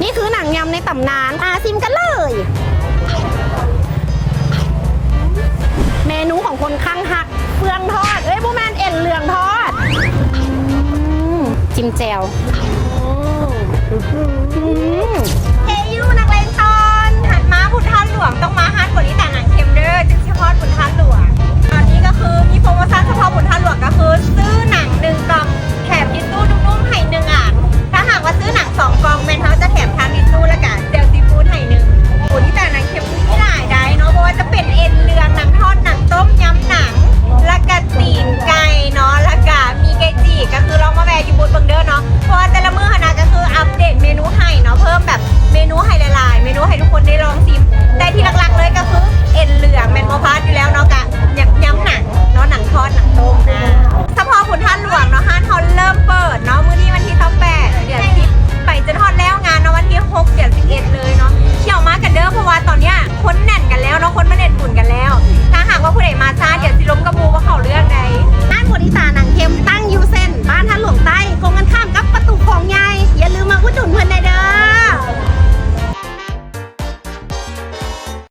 นี่คือหนังยำในตำนานอาซิมกันเลย เมนูของคนข้างหักเฟืองทอด เอ้ยบูแมนเอ็นเหลืองทอด จิมแจว number